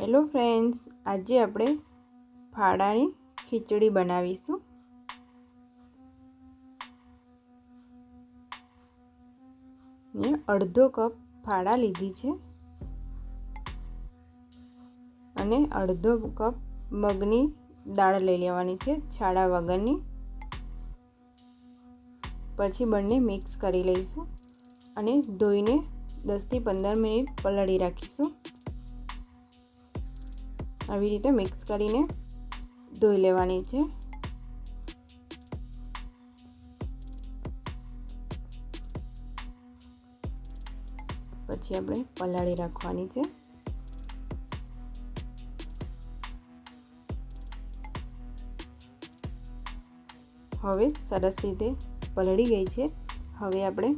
Hello friends, આજે આપણે ફાડાની ખીચડી બનાવીશું. મેં અડધો કપ ફાડા લીધી છે. અને અડધો કપ મગની દાળ લઈ લેવાની છે છાડા વગરની. પછી બંને મિક્સ કરી લઈશું અને ધોઈને દસથી પંદર મિનિટ પલાળી રાખીશું. આવી રીતે મિક્સ કરીને ધોઈ લેવાની છે. પછી આપણે પલાળી રાખવાની છે. હવે સરસ રીતે પલળી ગઈ છે. હવે આપણે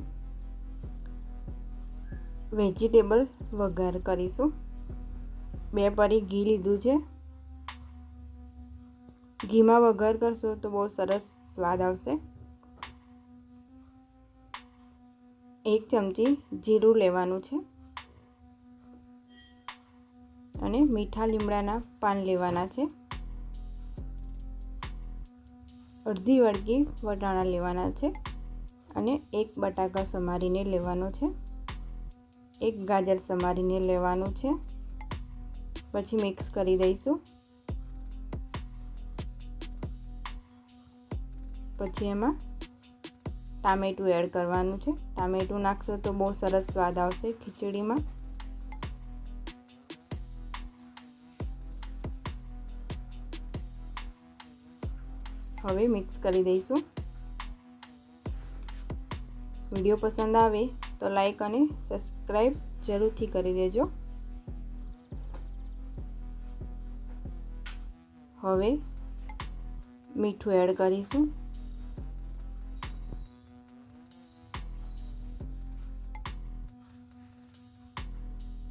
વેજીટેબલ વઘાર કરીશું. બે પરી ઘી લીધું છે. ઘીમાં વઘાર કરશો તો બહુ સરસ સ્વાદ આવશે. એક ચમચી જીરું લેવાનું છે. અને મીઠા લીમડાના પાન લેવાના છે. અડધી વળગી વટાણા લેવાના છે અને એક બટાકા સમારીને લેવાનો છે. એક ગાજર સમારીને લેવાનું છે. પછી મિક્સ કરી દઈશું. પછી એમાં ટામેટું એડ કરવાનું છે. ટામેટું નાખશો તો બહુ સરસ સ્વાદ આવશે ખીચડીમાં. હવે મિક્સ કરી દઈશું. વીડિયો પસંદ આવે તો લાઈક અને સબસ્ક્રાઈબ જરૂરથી કરી દેજો. હવે મીઠું એડ કરીશું.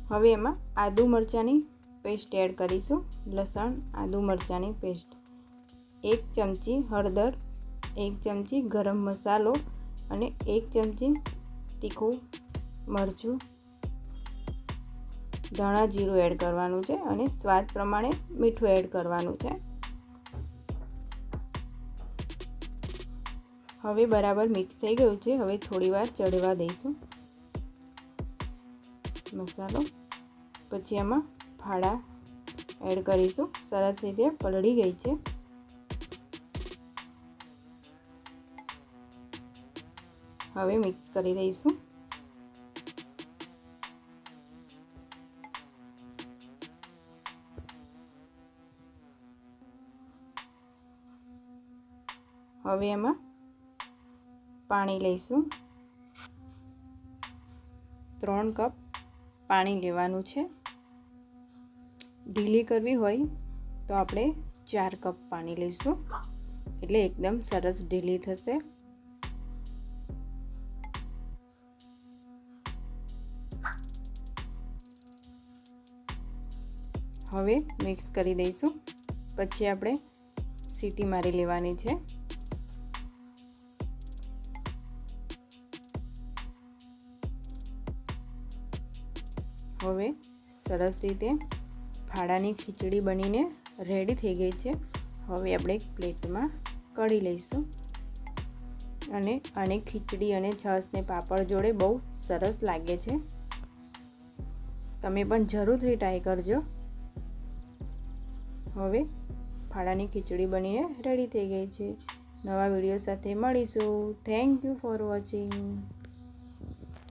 હવે એમાં આદુ મરચાંની પેસ્ટ એડ કરીશું, લસણ, આદુ મરચાંની પેસ્ટ એક ચમચી હળદર, એક ચમચી ગરમ મસાલો અને એક ચમચી તીખું મરચું ધાણા જીરું એડ કરવાનું છે અને સ્વાદ પ્રમાણે મીઠું એડ કરવાનું છે. હવે બરાબર મિક્સ થઈ ગયું છે. હવે થોડીવાર ચડવા દઈશું. મસાલો. પછી એમાં ફાડા એડ કરીશું. સરસ રીતે પલળી ગઈ છે. હવે મિક્સ કરી દઈશું. હવે એમાં પાણી લઈશું. ત્રણ કપ પાણી લેવાનું છે. ઢીલી કરવી હોય તો આપણે ચાર કપ પાણી લઈશું. એટલે એકદમ સરસ ઢીલી થશે. હવે મિક્સ કરી દઈશું. પછી આપણે સીટી મારી લેવાની છે. હવે સરસ રીતે ફાડાની ખીચડી બનીને રેડી થઈ ગઈ છે. હવે આપણે એક પ્લેટમાં કઢી લઈશું. અને આને ખીચડી અને છાશને પાપડ જોડે બહુ સરસ લાગે છે. તમે પણ જરૂરથી ટ્રાય કરજો. હવે ફાડાની ખીચડી બનીને રેડી થઈ ગઈ છે. નવા વીડિયો સાથે મળીશું. Thank you for watching